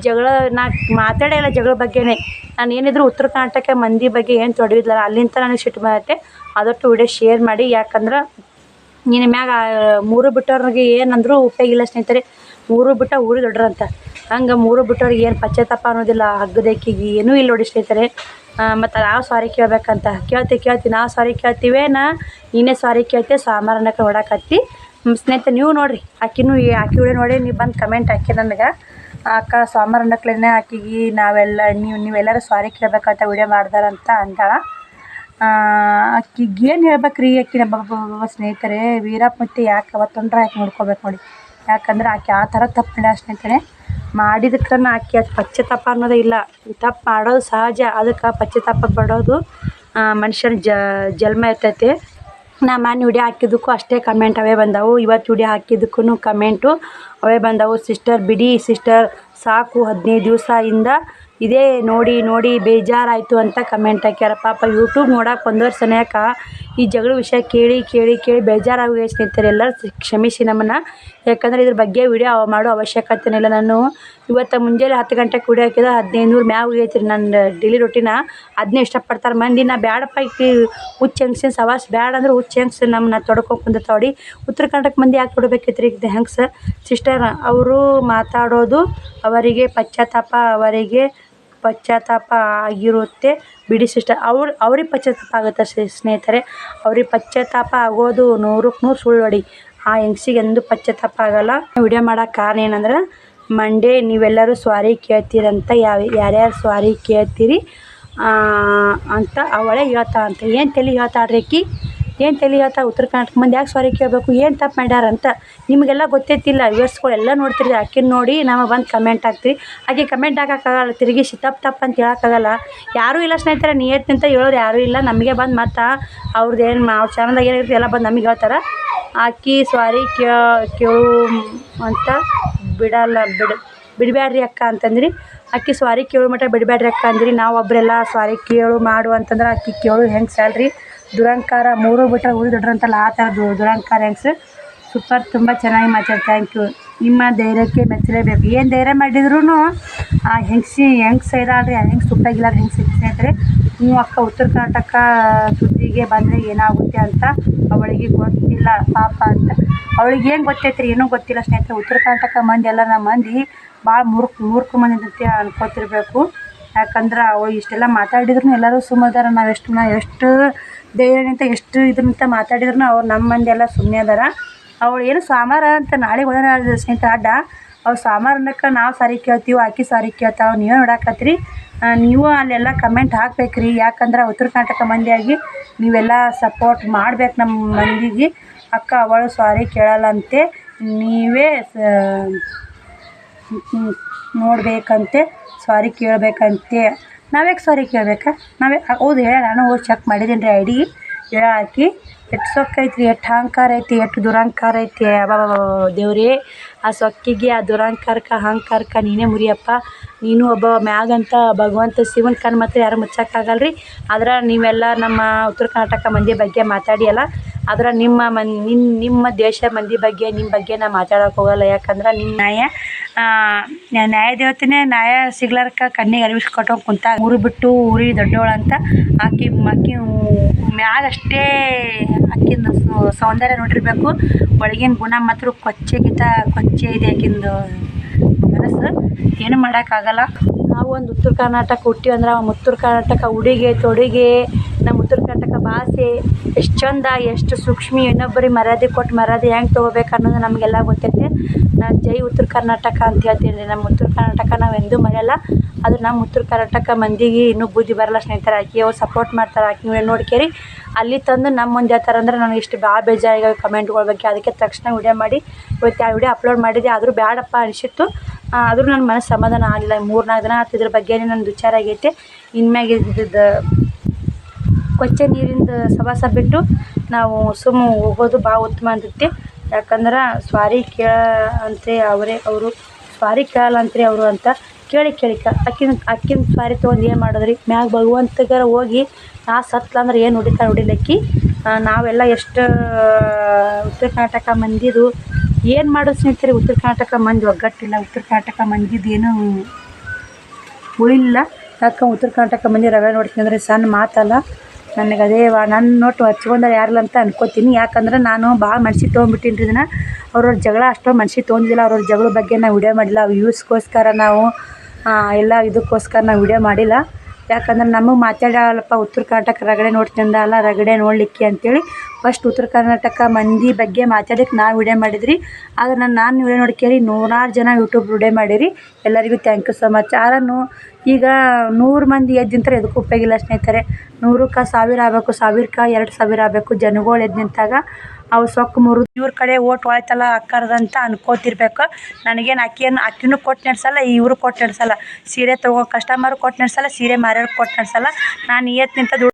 ಜಗಳ, ನಾ ಮಾತಾಡೇ ಇಲ್ಲ ಜಗಳ ಬಗ್ಗೆನೇ. ನಾನು ಏನಿದ್ರು ಉತ್ತರ ಕರ್ನಾಟಕ ಮಂದಿ ಬಗ್ಗೆ ಏನು ತೊಡಗಿದ್ಲಲ್ಲ, ಅಲ್ಲಿಂದ ನನಗೆ ಸಿಟ್ಟು ಬರುತ್ತೆ ಆದಷ್ಟು ವಿಡಿಯೋ ಶೇರ್ ಮಾಡಿ. ಯಾಕಂದ್ರೆ, ನಿನ್ನ ಮ್ಯಾಗ, ಮೂರು ಬಿಟ್ಟವ್ರಿಗೆ ಏನಂದರೂ ಉಪಯೋಗ ಇಲ್ಲ ಸ್ನೇಹಿತರೆ. ಮೂರು ಬಿಟ್ಟ ಊರು ಅಂತ ಹಂಗೆ ಮೂರು ಬಿಟ್ಟವ್ರಿಗೆ ಏನು ಪಶ್ಚಾತ್ತಾಪ ಅನ್ನೋದಿಲ್ಲ. ಹಗ್ಗದಕ್ಕಿಗೆ ಏನೂ ಇಲ್ಲ ನೋಡಿ ಸ್ನೇಹಿತರೆ. ಮತ್ತು ನಾವು ಸಾರಿ ಕೇಳಬೇಕಂತ. ಕೇಳ್ತಿ ಕೇಳ್ತೀವಿ ನಾವು ಸಾರಿ ಕೇಳ್ತೀವೇನ ನೀನೇ ಸಾರಿ ಕೇಳ್ತೀವಿ ಸಾಮಾರನಕ್ಕೆ ಹೊಡಕತ್ತಿ ಸ್ನೇಹಿತರೆ, ನೀವು ನೋಡಿರಿ. ಆಕಿನೂ ಆಕಿ ವಿಡಿಯೋ ನೋಡಿ, ನೀವು ಬಂದು ಕಮೆಂಟ್ ಹಾಕಿ ನನಗೆ. ಅಕ್ಕ ಸೋಮವಾರ ಅನ್ನಕ್ಲೇನೆ ಆಕಿಗೆ ನಾವೆಲ್ಲ ನೀವು ನೀವೆಲ್ಲರೂ ಸ್ವಾರಿ ಕೇಳ್ಬೇಕಂತ ವಿಡಿಯೋ ಮಾಡ್ದಾರಂತ ಅಂದಾಳ. ಆಕಿಗೆ ಏನು ಹೇಳ್ಬೇಕ್ರಿ ಆಕಿ ನಮ್ಮ ಸ್ನೇಹಿತರೆ ವೀರಪ್ಪ ಮತ್ತು ಯಾಕೆ ಅವತ್ತೊಂದ್ರ ಆಕೆ ನೋಡ್ಕೋಬೇಕು ನೋಡಿ. ಯಾಕಂದ್ರೆ ಆಕೆ ಆ ಥರ ತಪ್ಪು ಮಾಡ್ಯಾಳ ಸ್ನೇಹಿತರೆ. ಮಾಡಿದಕ್ಕನ ಆಕೆ ಅದು ಪಶ್ಚಾತ್ತಾಪ ಅನ್ನೋದೇ ಇಲ್ಲ. ತಪ್ಪು ಮಾಡೋದು ಸಹಜ. ಅದಕ್ಕೆ ಪಶ್ಚಾತ್ತಾಪ ಪಡೋದು ಮನುಷ್ಯನ ಜನ್ಮ ಇರ್ತೈತಿ. ನಾ ಮೊನ್ನೆ ವಿಡಿಯೋ ಹಾಕಿದ್ದಕ್ಕೂ ಅಷ್ಟೇ ಕಮೆಂಟ್ ಅವೇ ಬಂದವು. ಇವತ್ತು ವಿಡಿಯೋ ಹಾಕಿದ್ದಕ್ಕೂ ಕಮೆಂಟು ಅವೇ ಬಂದವು. ಸಿಸ್ಟರ್ ಬಿಡಿ ಸಿಸ್ಟರ್ ಸಾಕು ಹದಿನೈದು ದಿವಸದಿಂದ ಇದೇ ನೋಡಿ ನೋಡಿ ಬೇಜಾರಾಯಿತು ಅಂತ ಕಮೆಂಟ್ ಹಾಕ್ಯಾರ. ಪಾಪ ಯೂಟ್ಯೂಬ್ ನೋಡಕ್ಕೆ ಒಂದೂವರೆ ಸನಿಯಕ್ಕೆ ಈ ಜಗಳ ವಿಷಯ ಕೇಳಿ ಕೇಳಿ ಕೇಳಿ ಬೇಜಾರಾಗಿ ಸ್ನೇಹಿತರೆ. ಎಲ್ಲರೂ ಕ್ಷಮಿಸಿ ನಮ್ಮನ್ನು. ಯಾಕಂದ್ರೆ ಇದ್ರ ಬಗ್ಗೆ ವಿಡಿಯೋ ಮಾಡೋ ಅವಶ್ಯಕತೆನೇ ಇಲ್ಲ. ನಾನು ಇವತ್ತು ಮುಂಜಾನೆ ಹತ್ತು ಗಂಟೆಗೆ ಕುಡಿ ಹಾಕಿದ ಹದಿನೈದು ನೂರು ಮ್ಯಾಗ ಹೋಗೈತೆ ರೀ ನನ್ನ ಡೈಲಿ ರೊಟ್ಟಿನ ಅದನ್ನೇ ಇಷ್ಟಪಡ್ತಾರೆ. ಮಂದಿ ನಾ ಬ್ಯಾಡಪ್ಪ ಈಕಿ ಹುಚ್ಚು ಹೆಂಗ್ಸಿನ ಸವಾಸ್. ಬ್ಯಾಡ ಅಂದ್ರೆ ಹುಚ್ಚು ಹೆಂಗ್ಸ್ ನಮ್ಮನ್ನ ತೊಡ್ಕೊಂಡು ತೊಡಿ. ಉತ್ತರ ಕರ್ನಾಟಕ ಮಂದಿ ಯಾಕೆ ತೊಡಬೇಕಿತ್ತು ರೀ ಇದು ಹೆಂಗ್ಸ್? ಸಿಸ್ಟರ್, ಅವರು ಮಾತಾಡೋದು ಅವರಿಗೆ ಪಶ್ಚಾತ್ತಾಪ ಅವರಿಗೆ ಪಶ್ಚಾತ್ತಾಪ ಆಗಿರುತ್ತೆ. ಬಿಡಿ ಸಿಸ್ಟರ್, ಅವ್ರು, ಅವ್ರಿಗೆ ಪಶ್ಚಾತ್ತಾಪ ಆಗುತ್ತೆ ಸ್ನೇಹಿತರೆ. ಅವ್ರಿಗೆ ಪಶ್ಚಾತ್ತಾಪ ಆಗೋದು ನೂರಕ್ಕೆ ನೂರು ಸುಳ್ಳು ಹೊಡಿ ಆ ಹೆಂಗ್ಸಿಗೆ ಎಂದೂ ಪಶ್ಚಾತ್ತಾಪ ಆಗೋಲ್ಲ. ವಿಡಿಯೋ ಮಾಡೋಕೆ ಕಾರಣ ಏನಂದ್ರೆ ಮಂಡೇ ನೀವೆಲ್ಲರೂ ಸ್ವಾರಿ ಕೇಳ್ತೀರಂತ ಯಾವ, ಯಾರ್ಯಾರು ಸ್ವಾರಿ ಕೇಳ್ತೀರಿ? ಅಂತ ಅವಳೇ ಹೇಳ್ತಾಳಂತ ಏನು ತಲೆ ಹೇಳ್ತಾಳ್ರಿ ಆಕಿ ಏನು ತಲೆ ಹೇಳ್ತಾ ಉತ್ತರ ಕರ್ನಾಟಕ ಮಂದಿ ಯಾಕೆ ಸ್ವಾರಿ ಕೇಳಬೇಕು? ಏನು ತಪ್ಪು ಮಾಡ್ಯಾರ ಅಂತ. ನಿಮಗೆಲ್ಲ ಗೊತ್ತೈತಿಲ್ಲ ಎಲ್ಲ ನೋಡ್ತಿರಿ ಆಕಿನ ನೋಡಿ ನಾವು ಬಂದು ಕಮೆಂಟ್ ಹಾಕ್ತಿರಿ ಆಕೆ ಕಮೆಂಟ್ ಹಾಕೋಕ್ಕಾಗಲ್ಲ ತಿರುಗಿ ತಪ್ಪು ತಪ್ಪು ಅಂತ ಹೇಳೋಕ್ಕಾಗಲ್ಲ. ಯಾರೂ ಇಲ್ಲ ಸ್ನೇಹಿತರೆ ನಿಯತ್ತಿಂತ ಹೇಳೋರು ಯಾರೂ ಇಲ್ಲ. ನಮಗೆ ಬಂದು ಮತ್ತು ಅವ್ರದ್ದು ಏನು, ಅವ್ರ ಚಾನಲ್ದಾಗ ಏನಿರುತ್ತೆ ಎಲ್ಲ ಬಂದು ನಮಗೆ ಹೇಳ್ತಾರೆ. ಆಕಿ ಸಾರಿ ಕೇಳು ಅಂತ ಬಿಡಲ್ಲ, ಬಿಡು ಬಿಡಬ್ಯಾಡ್ರಿ ಅಕ್ಕ ಅಂತಂದ್ರಿ. ಆಕೆ ಸ್ವಾರಿ ಕೇಳು ಮಟ್ಟ ಬಿಡಬ್ಯಾಡ್ರಿ ಅಕ್ಕ ಅಂದ್ರಿ. ನಾವು ಒಬ್ಬರೆಲ್ಲ ಸ್ವಾರಿ ಕೇಳು ಮಾಡು ಅಂತಂದ್ರೆ ಆಕೆ ಕೇಳು ಹೆಂಗೆ ಸ್ಯಾಲ್ರಿ? ದುರಂಕಾರ ಮೂರು ಉಳಿ ದೊಡ್ಡರಂತಲ್ಲ ಆ ಥರ ದುರಂಕಾರ ಹೆಂಗ್ಸ್? ಸೂಪರ್ ತುಂಬ ಚೆನ್ನಾಗಿ ಮಾತಾಡಿ ಥ್ಯಾಂಕ್ ಯು ನಿಮ್ಮ ಧೈರ್ಯಕ್ಕೆ ಮೆಚ್ಚಲೇಬೇಕು. ಏನು ಧೈರ್ಯ ಮಾಡಿದ್ರು ಆ ಹೆಂಗಸಿ ಹೆಂಗ್ಸ್ ಸೈರಾಳ್ರಿ ಹೆಂಗೆ ಸುಟ್ಟಾಗಿಲ್ಲ ಹೆಂಗ್ಸ್ ಸ್ನೇಹಿತರೆ ನೀವು ಅಕ್ಕ ಉತ್ತರ ಕರ್ನಾಟಕ ಸುದ್ದಿಗೆ ಬಂದರೆ ಏನಾಗುತ್ತೆ ಅಂತ ಅವಳಿಗೆ ಗೊತ್ತಿಲ್ಲ, ಪಾಪ ಅಂತ. ಅವಳಿಗೆ ಏನು ಗೊತ್ತೈತ್ರಿ? ಏನೂ ಗೊತ್ತಿಲ್ಲ ಸ್ನೇಹಿತರೆ. ಉತ್ತರ ಕರ್ನಾಟಕ ಮಂದಿ ಎಲ್ಲ ನಮ್ಮ ಮಂದಿ ಭಾಳ ಮೂರ್ಖ ಮೂರ್ಖ ಮಂದಿ ಅಂತ ಅನ್ಕೋತಿರ್ಬೇಕು. ಯಾಕಂದ್ರೆ ಅವಳು ಇಷ್ಟೆಲ್ಲ ಮಾತಾಡಿದ್ರು ಎಲ್ಲರೂ ಸುಮ್ಮದಾರ. ನಾವು ಎಷ್ಟು ನಾ ಎಷ್ಟು ಧೈರ್ಯನಿಂತ ಎಷ್ಟು ಇದ್ರಂತ ಮಾತಾಡಿದ್ರು ಅವ್ರು ನಮ್ಮ ಮಂದಿ ಎಲ್ಲ ಸುಮ್ಮನೆ ಅದಾರ. ಅವಳು ಏನು ಸಾಮಾರ ಅಂತ ನಾಳೆ ಹೋದ ಸ್ನೇಹಿತರೆ ಅಡ್ಡ. ಸೋಮವಾರ ಅನ್ನಕ್ಕೆ ನಾವು ಸಾರಿ ಕೇಳ್ತೀವಿ, ಆಕಿ ಸಾರಿ ಕೇಳ್ತಾವ ನೀವೇ ನೋಡಾಕತ್ರಿ. ನೀವು ಅಲ್ಲೆಲ್ಲ ಕಮೆಂಟ್ ಹಾಕ್ಬೇಕು ರೀ ಯಾಕಂದ್ರೆ ಉತ್ತರ ಕರ್ನಾಟಕ ಮಂದಿಯಾಗಿ ನೀವೆಲ್ಲ ಸಪೋರ್ಟ್ ಮಾಡ್ಬೇಕು ನಮ್ಮ ಮಂದಿಗೆ. ಅಕ್ಕ, ಅವಳು ಸಾರಿ ಕೇಳಲ್ಲಂತೆ. ನೀವೇ ನೋಡಬೇಕಂತೆ, ಸಾರಿ ಕೇಳಬೇಕಂತೆ. ನಾವ್ಯಾಕೆ ಸಾರಿ ಕೇಳಬೇಕಾ? ನಾವೇ ಹೌದು, ಹೇಳ, ನಾನು ಹೋಗಿ ಚೆಕ್ ಮಾಡಿದ್ದೀನಿ ರೀ ಐ ಡಿ ಹೇಳ ಹಾಕಿ ಎಷ್ಟು ಸೊಕ್ಕೈತಿ ಎಷ್ಟು ಅಹಂಕಾರ ಐತಿ? ಎಷ್ಟು ದುರಹಂಕಾರ ಐತಿ? ಅಬ್ಬಾ ದೇವರೇ. ಆ ಸೊಕ್ಕಿಗೆ ಆ ದುರಹಂಕಾರಕ್ಕೆ ಅಹಂಕಾರಕ್ಕೆ ನೀನೇ ಮುರಿಯಪ್ಪ. ನೀನು ಒಬ್ಬ ಮ್ಯಾಗಂತ ಭಗವಂತ ಶಿವನ ಕಣ್ಣು ಮಾತ್ರ ಯಾರು ಮುಚ್ಚಕ್ಕಾಗಲ್ಲ ರೀ ಆದ್ರೆ ನೀವೆಲ್ಲ ನಮ್ಮ ಉತ್ತರ ಕರ್ನಾಟಕ ಮಂದಿ ಬಗ್ಗೆ ಮಾತಾಡಿ ಅಲ್ಲ? ಆದ್ರೆ ನಿಮ್ಮ ಮನ್ ನಿನ್ನ ನಿಮ್ಮ ದೇಶ ಮಂದಿ ಬಗ್ಗೆ ನಿಮ್ಮ ಬಗ್ಗೆ ನಾ ಮಾತಾಡೋಕೆ ಹೋಗಲ್ಲ. ಯಾಕಂದ್ರೆ ನಿಮ್ಮ ನ್ಯಾಯ ನ್ಯಾಯ ದೇವತೆನೇ ನ್ಯಾಯ ಸಿಗ್ಲಾರ್ಕ ಕಣ್ಣಿಗೆ ಅರಿವಿಸ್ಕೊಟ್ಟು ಕುಂತ ಊರು ಬಿಟ್ಟು ಊರಿ ದೊಡ್ಡವಳು ಅಂತ ಆಕಿ ಅಕ್ಕಿ ಮ್ಯಾಗ ಅಷ್ಟೇ ಆಕಿಂದು ಸೌಂದರ್ಯ ನೋಡಿರಬೇಕು. ಒಳಗಿನ ಗುಣ ಮಾತ್ರ ಕೊಚ್ಚೆಗಿಂತ ಕೊಚ್ಚೆ ಇದೆ ಆಕಿಂದು. ಮನಸ್ಸು ಏನು ಮಾಡೋಕ್ಕಾಗಲ್ಲ? ನಾವು ಒಂದು ಉತ್ತರ ಕರ್ನಾಟಕ ಹುಟ್ಟಿವಿ ಅಂದ್ರೆ ನಮ್ಮ ಉತ್ತರ ಕರ್ನಾಟಕ ಉಡುಗೆ, ತೊಡುಗೆ, ನಮ್ಮ ಉತ್ತರ ಕರ್ನಾಟಕ ಭಾಷೆ ಎಷ್ಟು ಚಂದ, ಎಷ್ಟು ಸೂಕ್ಷ್ಮ, ಇನ್ನೊಬ್ಬರಿಗೆ ಮರ್ಯಾದೆ ಕೊಟ್ಟು ಮರ್ಯಾದೆ ಹೆಂಗೆ ತೊಗೋಬೇಕು ಅನ್ನೋದು ನಮಗೆಲ್ಲ ಗೊತ್ತೈತೆ. ನಾನು ಜೈ ಉತ್ತರ ಕರ್ನಾಟಕ ಅಂತ ಹೇಳ್ತೀನಿ ರೀ ನಮ್ಮ ಉತ್ತರ ಕರ್ನಾಟಕ ನಾವು ಎಂದೂ ಮರೆಯಲ್ಲ. ಅದು ನಮ್ಮ ಉತ್ತರ ಕರ್ನಾಟಕ ಮಂದಿಗೆ ಇನ್ನೂ ಬುದ್ಧಿ ಬರಲ್ಲ ಸ್ನೇಹಿತರೆ. ಆಕಿ ಅವ್ರು ಸಪೋರ್ಟ್ ಮಾಡ್ತಾರೆ. ಆಕಿ ನೋಡ್ಕೇರಿ. ಅಲ್ಲಿ ತಂದು ನಮ್ಮ ಮುಂದೆ ಹೇಳ್ತಾರೆ ಅಂದ್ರೆ ನನಗೆ ಇಷ್ಟು ಭಾಳ ಬೇಜಾರಾಗ್ಯಾವ ಕಮೆಂಟ್ಗಳ ಬಗ್ಗೆ. ಅದಕ್ಕೆ ತಕ್ಷಣ ವಿಡಿಯೋ ಮಾಡಿ. ಇವತ್ತು ಆ ವಿಡಿಯೋ ಅಪ್ಲೋಡ್ ಮಾಡಿದ್ದೆ. ಆದರೂ ಬೇಡಪ್ಪ ಅನಿಸಿತ್ತು. ಆದರೂ ನನ್ನ ಮನಸ್ಸು ಸಮಾಧಾನ ಆಗಲಿಲ್ಲ. ಮೂರು ನಾಲ್ಕು ದಿನ ಆತು ಇದ್ರ ಬಗ್ಗೆನೇ ನಂದು ವಿಚಾರ ಆಗೈತೆ. ಇನ್ಮ್ಯಾಗ ಇದ್ದಿದ್ದು ಕೊಚ್ಚೆ ನೀರಿಂದ ಸವಾಸ ಬಿಟ್ಟು ನಾವು ಸುಮ್ಮ ಹೋಗೋದು ಭಾಳ ಉತ್ತಮ ಅಂತೈತಿ ಯಾಕಂದ್ರೆ ಸ್ವಾರಿ ಕೇಳ ಅಂತ್ರಿ ಅವರೇ, ಅವರು ಸ್ವಾರಿ ಕೇಳಲ್ಲ ಅಂತ್ರಿ ಅವರು ಅಂತ ಕೇಳಿ ಕೇಳಿ ಆಕಿನ ಅಕ್ಕಿನ ಸ್ವಾರಿ ತೊಗೊಂಡು ಏನು ಮಾಡಿದ್ರಿ? ಮ್ಯಾಗ ಭಗವಂತಗಾರ ಹೋಗಿ ನಾ ಸತ್ಲ ಅಂದ್ರೆ ಏನು ಹೊಡಿತಾಳೆ ಹೊಡಿಲಕ್ಕಿ ನಾವೆಲ್ಲ ಎಷ್ಟು ಉತ್ತರ ಕರ್ನಾಟಕ ಮಂದಿದು ಏನು ಮಾಡೋ ಸ್ನೇಹಿತರೆ, ಉತ್ತರ ಕರ್ನಾಟಕ ಮಂದಿ ಒಗ್ಗಟ್ಟಿಲ್ಲ, ಉತ್ತರ ಕರ್ನಾಟಕ ಮಂದಿದೇನು ಏನೂ ಉಳಿಲಿಲ್ಲ ಯಾಕೆ ಉತ್ತರ ಕರ್ನಾಟಕ ಮಂದಿ ರವೆ ನೋಡ್ತೀನಿ ಸಣ್ಣ ಮಾತಲ್ಲ. ನನಗೆ ಅದೇ ವಾ ನನ್ನ ನೋಟು ಹಚ್ಕೊಂಡಾರೆ ಯಾರಿಲ್ಲ ಅಂತ ಅನ್ಕೋತೀನಿ. ಯಾಕಂದ್ರೆ ನಾನು ಭಾಳ ಮನ್ಸಿಗೆ ತೊಗೊಂಡ್ಬಿಟ್ಟಿನಿ ರೀ ಇದನ್ನು. ಅವ್ರವ್ರ ಜಗಳ ಅಷ್ಟೊಂದು ಮನ್ಸಿಗೆ ತೊಗೊಂಡಿಲ್ಲ ಅವ್ರವ್ರ ಜಗಳ ಬಗ್ಗೆ ನಾವು ವಿಡಿಯೋ ಮಾಡಿಲ್ಲ. ವ್ಯೂಸ್ಗೋಸ್ಕರ ನಾವು ಎಲ್ಲ ಇದಕ್ಕೋಸ್ಕರ ನಾವು ವಿಡಿಯೋ ಮಾಡಿಲ್ಲ. ಯಾಕಂದ್ರೆ ನಮಗೆ ಮಾತಾಡಲ್ಲಪ್ಪ ಉತ್ತರ ಕರ್ನಾಟಕ ರಗಡೆ ನೋಡ್ತಿಂದ ಅಲ್ಲ ರಗಡೆ ನೋಡಲಿಕ್ಕೆ ಅಂತೇಳಿ ಫಸ್ಟ್ ಉತ್ತರ ಕರ್ನಾಟಕ ಮಂದಿ ಬಗ್ಗೆ ಮಾತಾಡಕ್ಕೆ ನಾವು ವಿಡಿಯೋ ಮಾಡಿದ್ರಿ. ಆದ್ರೆ ನಾನು ನಾನು ವಿಡಿಯೋ ನೋಡ್ಕೇರಿ ನೂರಾರು ಜನ ಯೂಟ್ಯೂಬ್ ವಿಡಿಯೋ ಮಾಡಿರಿ. ಎಲ್ಲರಿಗೂ ಥ್ಯಾಂಕ್ ಯು ಸೊ ಮಚ್ ಆರನ್ನು ಈಗ ನೂರು ಮಂದಿ ಎದ್ದು ನಿಂತಾರೆ ಎದಕ್ಕೂ ಉಪಯೋಗಿಲ್ಲ ಸ್ನೇಹಿತರೆ. ನೂರಕ್ಕೆ ಸಾವಿರ ಆಗಬೇಕು, ಸಾವಿರಕ್ಕೆ ಎರಡು ಸಾವಿರ ಆಗಬೇಕು, ಜನಗಳು ಎದ್ದು ನಿಂತಾಗ ಅವು ಸೊಕ್ಕು ಮುರಿದು ಇವ್ರ ಕಡೆ ಓಟ್ ಹೋಯ್ತಲ್ಲ ಅಕ್ಕರ್ದಂತ ಅನ್ಕೋತಿರ್ಬೇಕು. ನನಗೇನು ಅಕ್ಕಿಯನ್ನು ಅಕ್ಕಿನೂ ಕೊಟ್ಟು ನಡೆಸಲ್ಲ, ಇವರು ಕೊಟ್ಟು ನಡೆಸಲ್ಲ. ಸೀರೆ ತೊಗೋ ಕಸ್ಟಮರ್ ಕೊಟ್ಟು ನಡೆಸಲ್ಲ, ಸೀರೆ ಮಾರೋರು ಕೊಟ್ಟು ನಡೆಸಲ್ಲ. ನಾನು ನಿಂತ ದುಡ್ಡು